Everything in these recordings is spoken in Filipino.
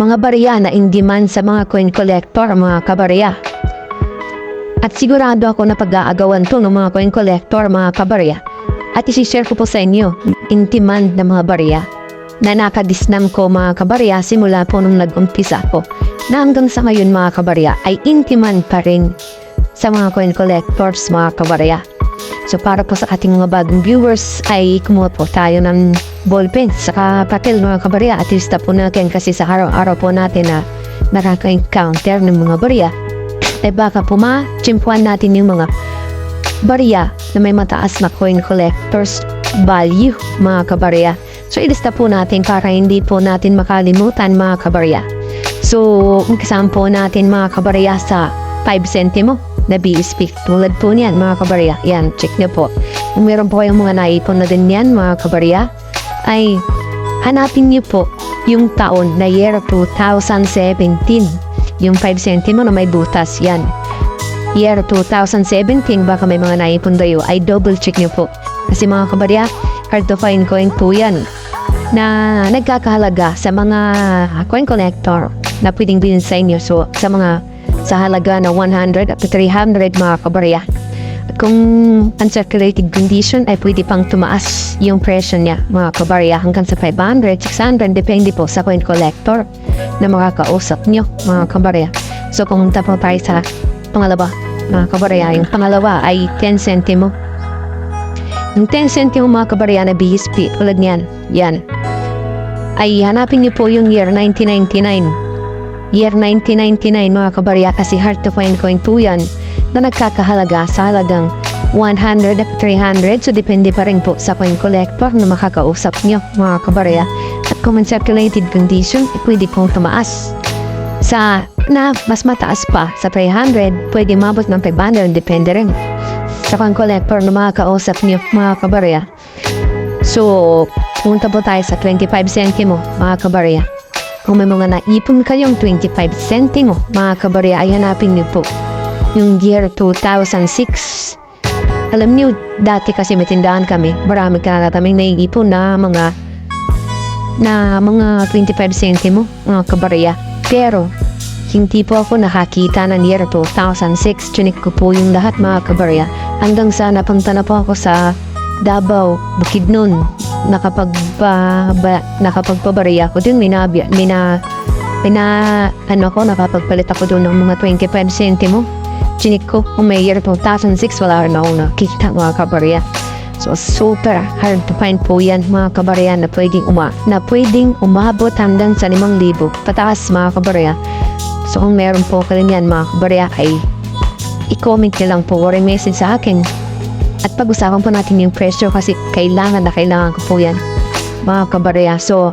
mga barya na in demand sa mga coin collector, mga kabarya. At sigurado ako na pag-aagawan to ng mga coin collector, mga kabarya. At isi-share ko po sa inyo, in demand na mga barya na nakadisnam ko mga kabarya simula po nung nag-umpisa ko na hanggang sa ngayon mga kabarya ay intiman pa rin sa mga coin collectors mga kabarya. So para po sa ating mga bagong viewers ay kumuha po tayo ng ballpen saka papel mga kabarya at lista po natin kasi sa araw-araw po natin na nakaka-encounter ng mga barya ay baka po ma-chimpuan natin yung mga barya na may mataas na coin collectors value mga kabarya. So ilista po natin para hindi po natin makalimutan mga kabarya. So umpisa po natin mga kabarya sa 5 centimo na BSP. Tulad po niyan mga kabarya. Yan, check niyo po. Kung meron po kayong mga naipon na din yan mga kabarya, ay hanapin niyo po yung taon na year 2017. Yung 5 centimo na may butas, yan. Year 2017, baka may mga naipon kayo, ay double check niyo po. Kasi mga kabarya, hard to find coin po yan na nagkakahalaga sa mga coin collector na pwedeng bilhin sa inyo. So, sa mga sa halaga na 100 up to 300 mga kabarya. At kung uncirculated condition ay pwede pang tumaas yung presyo niya mga kabarya hanggang sa 500, 600 depende po sa coin collector na makakausap nyo mga kabarya. So pumunta po tayo sa pangalawa mga kabarya. Yung pangalawa ay 10 centimo. Yung 10 centimo mga kabarya na BSP tulad niyan. Yan. Ay hanapin niyo po yung year 1999 year 1999 mga kabarya kasi hard to find coin po yan na nagkakahalaga sa halagang 100 at 300 so depende pa rin po sa coin collector na makakausap nyo mga kabarya. At in circulated condition eh, pwede pong tumaas. Sa na mas mataas pa sa 300 pwede mabot ng 500 depende rin sa coin collector na makakausap nyo mga kabarya. So punta po tayo sa 25 centimo mga kabarya kung may mga naipon kayong 25 centimo, mga kabarya, ay hanapin niyo po. Yung year 2006. Alam niyo, dati kasi may tindahan kami, marami ka na kaming naiipon na mga na mga 25 centimo, mga kabarya. Pero, hindi po ako nakakita ng year 2006. Chinik ko po yung lahat mga kabarya. Hanggang sa napunta na po ako sa Davao, Bukidnon, nakapagpa ba, nakapagpabarya ako dun, minabya, mina, mina, ano ko, nakapagpalit ako dun ng mga 25 centimo. Chinik ko, kung may year 2006, wala rin ako nakikita mga kabarya. So, super hard to find po yan mga kabarya na pwedeng uma, na pwedeng umabot hanggang sa 5,000 pataas mga kabarya. So, kung meron po kayo yan mga kabarya ay i-comment nyo lang po or i-message sa akin at pag-usapan po natin yung presyo kasi kailangan na kailangan ko po yan. Mga kabarya. So,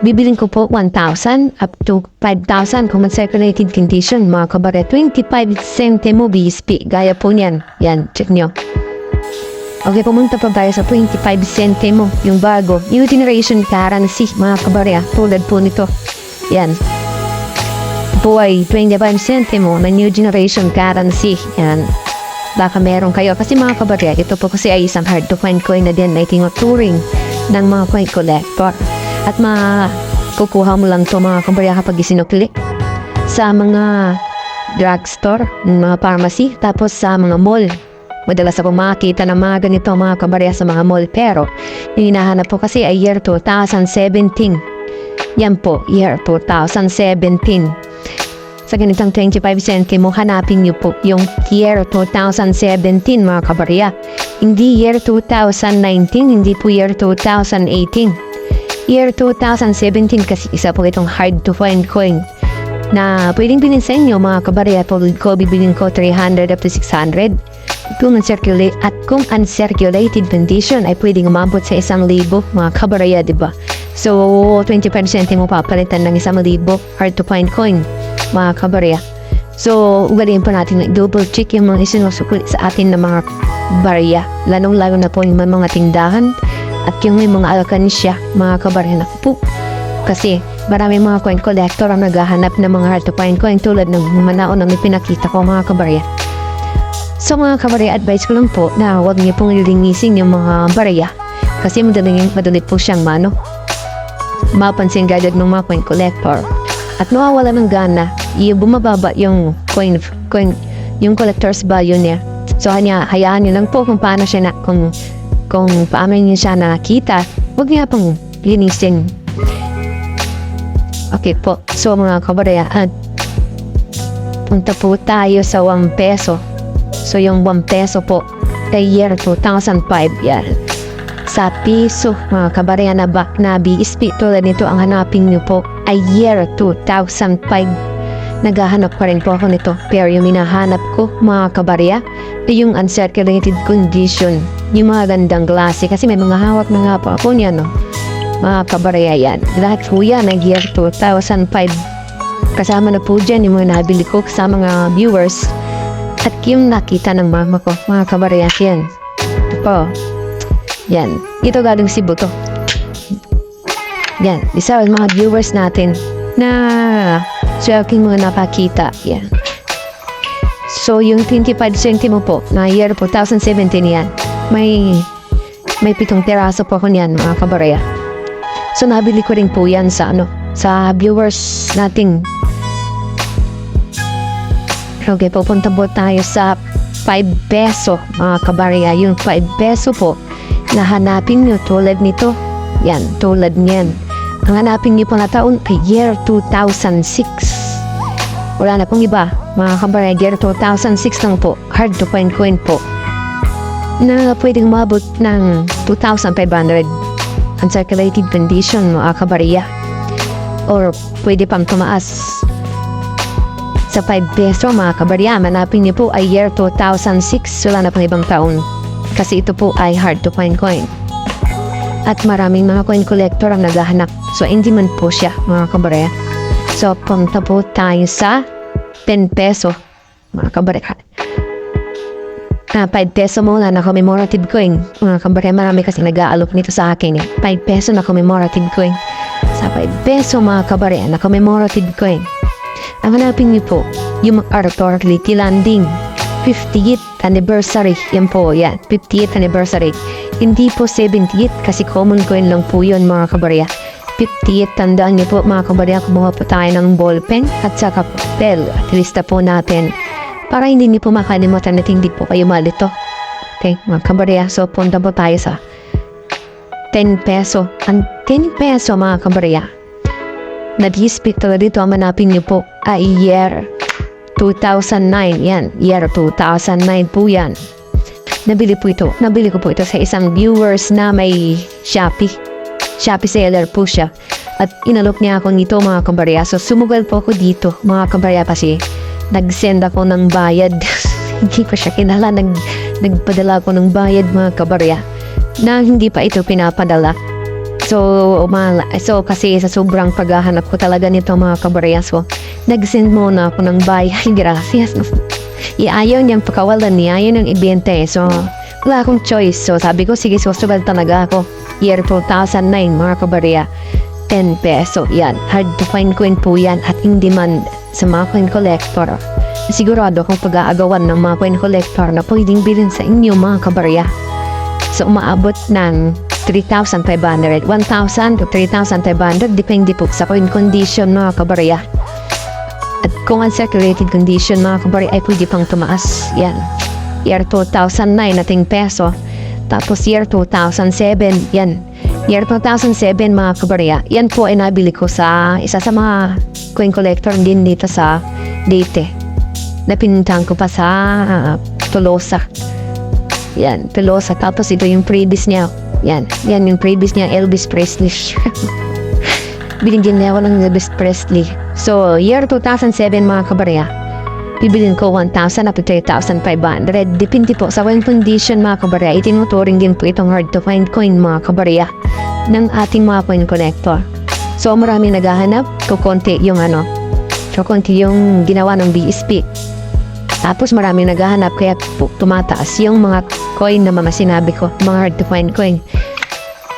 bibiling ko po 1,000 up to 5,000 kung circulated condition. Mga kabarya, 25 centimo BSP. Gaya po niyan. Yan, check nyo. Okay, pumunta pa tayo sa 25 centimo. Yung bago. New generation currency, mga kabarya. Tulad po nito. Yan. Boy, 25 centimo na new generation currency. Yan baka meron kayo. Kasi mga kabarya, ito po kasi ay isang hard to find coin na din na itinuturing ng mga coin collector. At makukuha mo lang to mga kabarya kapag isinukli sa mga drugstore, mga pharmacy, tapos sa mga mall. Madalas ako makakita ng mga ganito mga kabarya sa mga mall. Pero, yung hinahanap po kasi ay year 2017. Yan po, year 2017 sa ganitong 25 centimo, hanapin niyo po yung year 2017 mga kabarya. Hindi year 2019, hindi po year 2018. Year 2017 kasi isa po itong hard to find coin na pwedeng bilhin sa inyo mga kabarya tulad ko bibilin ko 300 up to 600 kung uncirculate at kung uncirculated condition ay pwedeng umabot sa isang libo mga kabarya diba so 20% mo papalitan ng isang libo hard to find coin mga kabarya. So, ugaliin pa natin na double check yung mga isinusukli sa atin na mga barya. Lalong-lalo na po yung mga tindahan at yung may mga alkansya, mga kabarya na po. Kasi marami mga coin collector ang naghahanap ng mga hard to find coin tulad ng mga naon na may pinakita ko mga kabarya. So mga kabarya, advice ko lang po na huwag niyo pong lilinisin yung mga barya kasi madali, madali po siyang mano. Mapansin gagad ng mga coin collector. at nawawala ng gana, yung bumababa yung coin, coin yung collector's value niya. So, hanya, hayaan niyo lang po kung paano siya na, kung, kung paano niya siya nakita. Huwag niya pong linisin. Okay po. So, mga kabaraya, at punta po tayo sa 1 peso. So, yung 1 peso po, ay year 2005 yan. Sa piso, mga kabaraya na, ba, na BSP, tulad nito ang hanapin niyo po ay year 2005. Naghahanap pa rin po ako nito. Pero yung minahanap ko, mga kabarya, ay yung uncirculated condition. Yung mga gandang klase. Kasi may mga hawak na nga po ako niya, no? Mga kabarya yan. Lahat po yan ay year 2005. Kasama na po dyan yung mga nabili ko sa mga viewers. At yung nakita ng mama ko, mga kabarya yan. Po. Yan. Ito galing Cebu to. Yan. Isa sa mga viewers natin na sa aking mga napakita. Yan. So, yung 25 centimo po, na year po, 2017 yan. May, may pitong teraso po ako niyan, mga kabaraya. So, nabili ko rin po yan sa ano, sa viewers nating. Okay, pupunta po tayo sa 5 peso, mga kabaraya. Yung 5 peso po, na hanapin nyo tulad nito. Yan, tulad niyan. Ang hanapin niyo po na taon ay year 2006. Wala na pong iba. Mga kabaraya, year 2006 lang po. Hard to find coin po. Na pwedeng mabot ng 2,500 uncirculated condition mga kabarya. Or pwede pang tumaas. Sa 5 peso mga kabarya, manapin niyo po ay year 2006. Wala na pong ibang taon. Kasi ito po ay hard to find coin. At maraming mga coin collector ang naghahanap. So, hindi man po siya, mga kabarya. So, punta po tayo sa 10 peso, mga kabarya. Na 5 peso muna na commemorative coin. Mga kabarya, marami kasi nag-aalok nito sa akin. Eh. 5 peso na commemorative coin. Sa 5 peso, mga kabarya, na commemorative coin. Ang hanapin niyo po, yung Arthur Little Landing. 50th anniversary. Yan po, yan. 50th anniversary. Hindi po 70th kasi common coin lang po yun mga kabarya. 50th, tandaan niyo po mga kabarya, kumuha po tayo ng ballpen at saka papel at lista po natin para hindi niyo po makalimutan at hindi po kayo malito. Okay, mga kabarya, so punta po tayo sa 10 peso. Ang 10 peso mga kabarya, talaga dito, manapin niyo po ay year 2009. Yan, year 2009 po yan. Nabili po ito. Nabili ko po ito sa isang viewers na may Shopee. Shopee seller po siya. At inalok niya ako nito mga kabarya. So sumugal po ako dito mga kabarya kasi nag-send ako ng bayad. hindi ko siya kinala. Nag, nagpadala ako ng bayad mga kabarya na hindi pa ito pinapadala. So, mala, so kasi sa sobrang paghahanap ko talaga nito mga kabarya. So, nag-send muna ako ng bayad. Gracias. Iayaw niyang pakawalan niya. Ayaw niyang ibenta eh. So, wala akong choice. So, sabi ko, sige, susugal talaga ako. Year 2009, mga kabarya. 10 peso. Yan. Hard to find coin po yan at in demand sa mga coin collector. Sigurado akong pag-aagawan ng mga coin collector na pwedeng bilhin sa inyo mga kabarya. So, umaabot ng 3,500, 1,000 to 3,500 depende po sa coin condition mga kabarya. At kung uncirculated condition mga kabarya ay pwede pang tumaas. Yan. Year 2009 nating peso. Tapos year 2007, yan. Year 2007 mga kabarya, yan po ay nabili ko sa isa sa mga coin collector din dito sa Leyte. Napinuntahan ko pa sa uh, Tolosa. Yan, Tolosa. Tapos ito yung previous niya. Yan, yan yung previous niya, Elvis Presley. Binigyan niya ako ng Elvis Presley. So, year 2007 mga kabarya, bibilin ko 1,000 up to 3,500. Depende po sa coin condition mga kabarya. Itinuturing din po itong hard to find coin mga kabarya ng ating mga coin collector. So, marami naghahanap. Kukunti yung ano, kukunti yung ginawa ng BSP. Tapos marami naghahanap kaya po tumataas yung mga coin na mga ko, mga hard to find coin.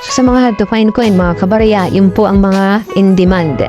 So, sa mga hard to find coin, mga kabarya, yun po ang mga in demand.